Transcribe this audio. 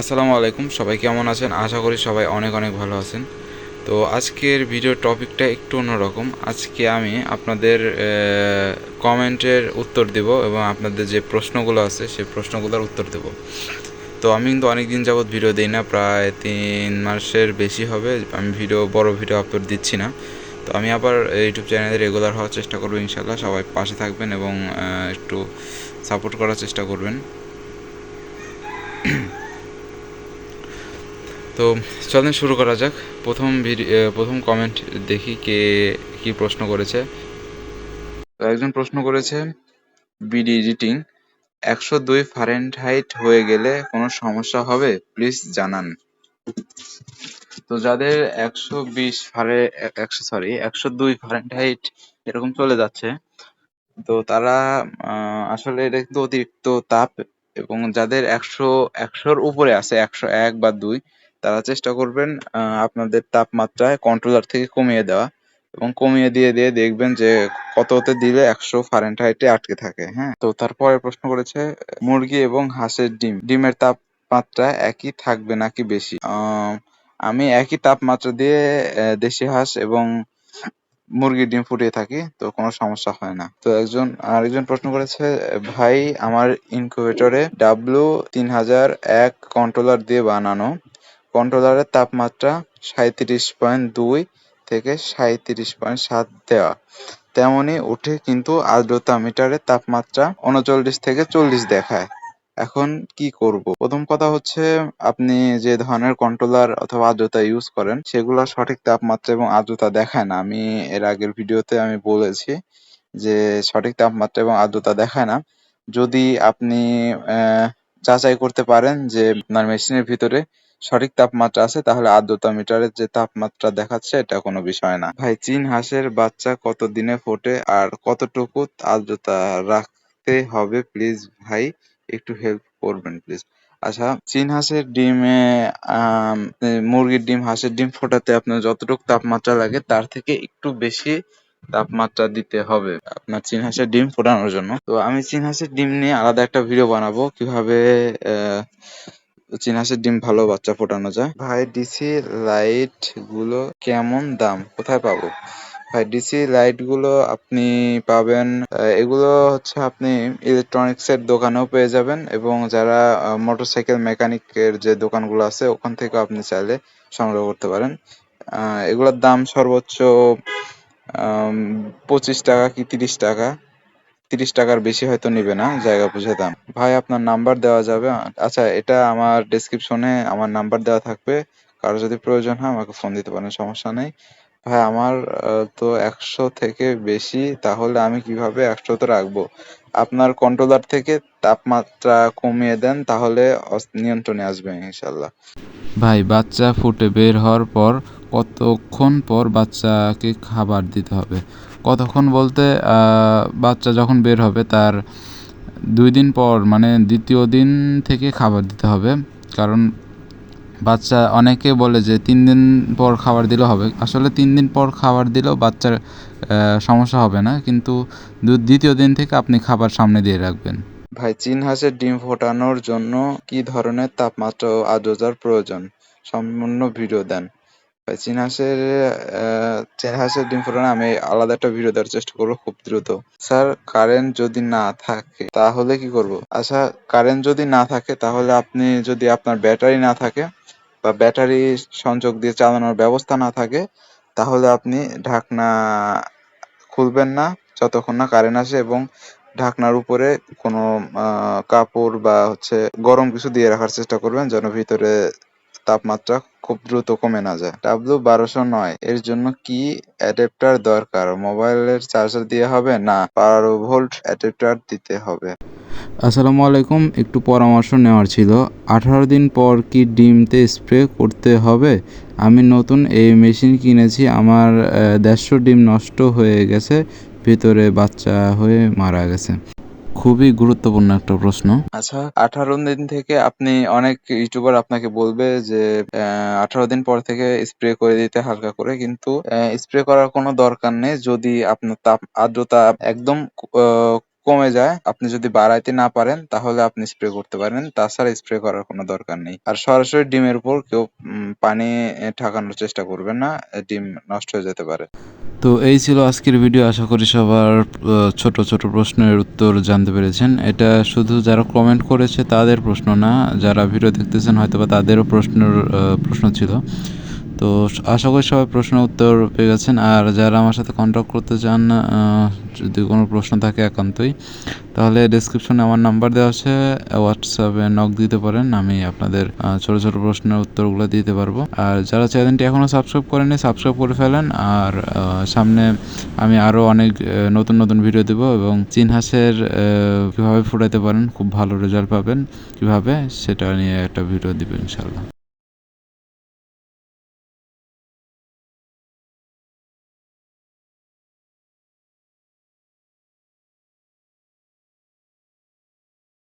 আসসালামু আলাইকুম, সবাই কেমন আছেন? আশা করি সবাই অনেক অনেক ভালো আছেন। তো আজকের ভিডিও টপিকটা একটু অন্যরকম। আজকে আমি আপনাদের কমেন্টের উত্তর দেব এবং আপনাদের যে প্রশ্নগুলো আছে সেই প্রশ্নগুলোর উত্তর দেব। তো আমি কিন্তু অনেক দিন যাবৎ ভিডিও দিই না, প্রায় তিন মাসের বেশি হবে। আমি ভিডিও, বড় ভিডিও আপলোড দিচ্ছি না। তো আমি আবার ইউটিউব চ্যানেলে রেগুলার হওয়ার চেষ্টা করব ইনশাল্লাহ সবাই পাশে থাকবেন এবং একটু সাপোর্ট করার চেষ্টা করবেন। তো চলেন শুরু করা যাক। প্রথম প্রথম কমেন্ট দেখি কে কি প্রশ্ন করেছে। তো একজন প্রশ্ন করেছে, বিডি এডিটিং একশো দুই ফারেনহাইট হয়ে গেলে কোনো সমস্যা হবে? প্লিজ জানান। তো যাদের একশো বিশ ফারে একশো সরি, একশো দুই ফারেনহাইট এরকম চলে যাচ্ছে, তো তারা আসলে এটা কিন্তু অতিরিক্ত তাপ এবং যাদের একশো, একশোর উপরে আছে, একশো এক বা দুই তারা চেষ্টা করবেন আপনাদের তাপমাত্রায় কন্ট্রোলার থেকে কমিয়ে দেওয়া এবং কমিয়ে দিয়ে দিয়ে দেখবেন যে কততে দিলে একশো ফারেনহাইটে আটকে থাকে হ্যাঁ? তো তারপরে প্রশ্ন করেছে, মুরগি এবং হাঁসের ডিম, ডিমের তাপমাত্রা একই থাকবে নাকি বেশি? আমি একই তাপমাত্রা দিয়ে দেশি হাঁস এবং মুরগির ডিম ফুটিয়ে থাকি, তো কোনো সমস্যা হয় না। তো একজন, আরেকজন প্রশ্ন করেছে, ভাই, আমার ইনকিউবেটরে ডাব্লু তিন হাজার এক কন্ট্রোলার দিয়ে বানানো কন্ট্রোলারের তাপমাত্রা সাঁইত্রিশ পয়েন্ট দুই থেকে সাঁইত্রিশ পয়েন্ট সাত দেওয়া। তেমনি উঠে কিন্তু আর্দ্রতা মিটারের তাপমাত্রা উনচল্লিশ থেকে চল্লিশ দেখায়। এখন কি করব? প্রথম কথা হচ্ছে, আপনি যে ধরনের কন্ট্রোলার অথবা আর্দ্রতা ইউজ করেন, সেগুলো সঠিক তাপমাত্রা এবং আর্দ্রতা দেখায় না। আমি এর আগের ভিডিওতে আমি বলেছি যে সঠিক তাপমাত্রা এবং আর্দ্রতা দেখায় না। যদি আপনি যাচাই করতে পারেন যে আপনার মেশিনের ভিতরে সঠিক তাপমাত্রা আছে, তাহলে আর্দ্রতা মিটারের যে তাপমাত্রা দেখাচ্ছে, এটা কোনো বিষয় না। ভাই, চীন হাঁসের বাচ্চা কত দিনে ফোটে আর কতটুকু আর্দ্রতা রাখতে হবে? প্লিজ ভাই, একটু হেল্প করবেন, প্লিজ। আচ্ছা চীন হাঁসের ডিমে মুরগির ডিম, হাঁসের ডিম ফোটাতে আপনার যতটুকু তাপমাত্রা লাগে, তার থেকে একটু বেশি তাপমাত্রা দিতে হবে আপনার চীন হাঁসের ডিম ফোটানোর জন্য। তো আমি চীন হাঁসের ডিম নিয়ে আলাদা একটা ভিডিও বানাবো, কীভাবে আহ, চীন হাঁসের ডিম ভালো বাচ্চা ফোটানো যায়। ভাই ডিসি লাইটগুলো কেমন দাম? কোথায় পাবো? ভাই ডিসি লাইটগুলো আপনি পাবেন এগুলো হচ্ছে আপনি ইলেকট্রনিক্স এর দোকানেও পেয়ে যাবেন এবং যারা মোটরসাইকেল মেকানিক এর যে দোকানগুলো আছে ওখান থেকে আপনি চাইলে সংগ্রহ করতে পারেন। এগুলোর দাম সর্বোচ্চ পঁচিশ টাকা কি তিরিশ টাকা। তিরিশ টাকার বেশি হয়তো নিবে না, জায়গা বুঝে দাম। ভাই, আপনার নাম্বার দেওয়া যাবে। আচ্ছা এটা আমার ডেসক্রিপশনে আমার নাম্বার দেওয়া থাকবে। কারও যদি প্রয়োজন হয় আমাকে ফোন দিতে পারেন, সমস্যা নেই। ভাই, আমার তো একশো থেকে বেশি, তাহলে আমি কীভাবে একশোতে রাখব? আপনার কন্ট্রোলার থেকে তাপমাত্রা কমিয়ে দেন, তাহলে নিয়ন্ত্রণে আসবে ইনশাল্লাহ ভাই, বাচ্চা ফুটে বের হওয়ার পর কতক্ষণ পর বাচ্চাকে খাবার দিতে হবে? কতক্ষণ বলতে বাচ্চা যখন বের হবে তার দুই দিন পর মানে দ্বিতীয় দিন থেকে খাবার দিতে হবে। কারণ বাচ্চা অনেকে বলে যে তিন দিন পর খাবার দিলেও হবে। আসলে তিন দিন পর খাবার দিলেও বাচ্চার সমস্যা হবে না। কিন্তু দ্বিতীয় দিন থেকে আপনি খাবার সামনে দিয়ে রাখবেন। ভাই, চীন হাঁসের ডিম ফোটানোর জন্য কি ধরনের তাপমাত্রা ও আর্দ্রতার প্রয়োজন? সম্পূর্ণ ভিডিও দেন। ভাই চীন হাঁসের আহ, চীন হাঁসের ডিম ফোটানো আমি আলাদা একটা ভিডিও দেওয়ার চেষ্টা করব খুব দ্রুত। স্যার কারেন্ট যদি না থাকে তাহলে কি করব? আচ্ছা কারেন্ট যদি না থাকে তাহলে আপনি যদি আপনার ব্যাটারি না থাকে বা ব্যাটারি সংযোগ দিয়ে চালানোর ব্যবস্থা না থাকে তাহলে আপনি ঢাকনা খুলবেন না যতক্ষণ না কারেন্ট আসে এবং ঢাকনার উপরে কোনো কাপড় বা হচ্ছে গরম কিছু দিয়ে রাখার চেষ্টা করবেন যেন ভিতরে তাপমাত্রা খুব দ্রুত কমে না যায়। ডাব্লু বারোশো নয়, এর জন্য কি অ্যাডাপ্টার দরকার? মোবাইলের চার্জার দিয়ে হবে না বারো ভোল্ট অ্যাডাপ্টার দিতে হবে? আসসালামু আলাইকুম, একটু পরামর্শ নেওয়ার ছিল। আঠারো দিন পর কি ডিমতে স্প্রে করতে হবে? আমি নতুন এই মেশিন কিনেছি, আমার দেড়শো ডিম নষ্ট হয়ে গেছে, ভিতরে বাচ্চা হয়ে মারা গেছে। খুবই গুরুত্বপূর্ণ একটা প্রশ্ন। আচ্ছা আঠারো দিন থেকে আপনি অনেক ইউটিউবার আপনাকে বলবে যে আঠারো দিন পর থেকে স্প্রে করে দিতে হালকা করে, কিন্তু স্প্রে করার কোনো দরকার নেই। যদি আপনার তাপ, আর্দ্রতা একদম কমে যায়, আপনি যদি বাড়াইতে না পারেন, তাহলে আপনি স্প্রে করতে পারেন। তাছাড়া স্প্রে করার কোনো দরকার নেই। আর সরাসরি ডিমের উপর কেউ পানি ঠাকানোর চেষ্টা করবেন না ডিম নষ্ট হয়ে যেতে পারে। তো এই ছিল আজকের ভিডিও আশা করি সবার ছোট ছোট প্রশ্নের উত্তর জানতে পেরেছেন। এটা শুধু যারা কমেন্ট করেছে তাদের প্রশ্ন না, যারা ভিডিও দেখতেছেন হয়তো বা তাদেরও প্রশ্নের প্রশ্ন ছিল। তো আশা করি সবাই প্রশ্নের উত্তর পেয়ে গেছেন। আর যারা আমার সাথে কন্ট্যাক্ট করতে চান যদি কোনো প্রশ্ন থাকে একান্তই, তাহলে ডেসক্রিপশনে আমার নাম্বার দেওয়া আছে। হোয়াটসঅ্যাপে নক দিতে পারেন, আমি আপনাদের ছোট ছোট প্রশ্নের উত্তরগুলো দিতে পারব। আর যারা চ্যানেলটি এখনও সাবস্ক্রাইব করেনি সাবস্ক্রাইব করে ফেলেন। আর সামনে আমি আরও অনেক নতুন নতুন ভিডিও দেবো এবং চীন হাঁসের কীভাবে ফুটাইতে পারেন, খুব ভালো রেজাল্ট পাবেন, কীভাবে, সেটা নিয়ে একটা ভিডিও দেবো ইনশাল্লাহ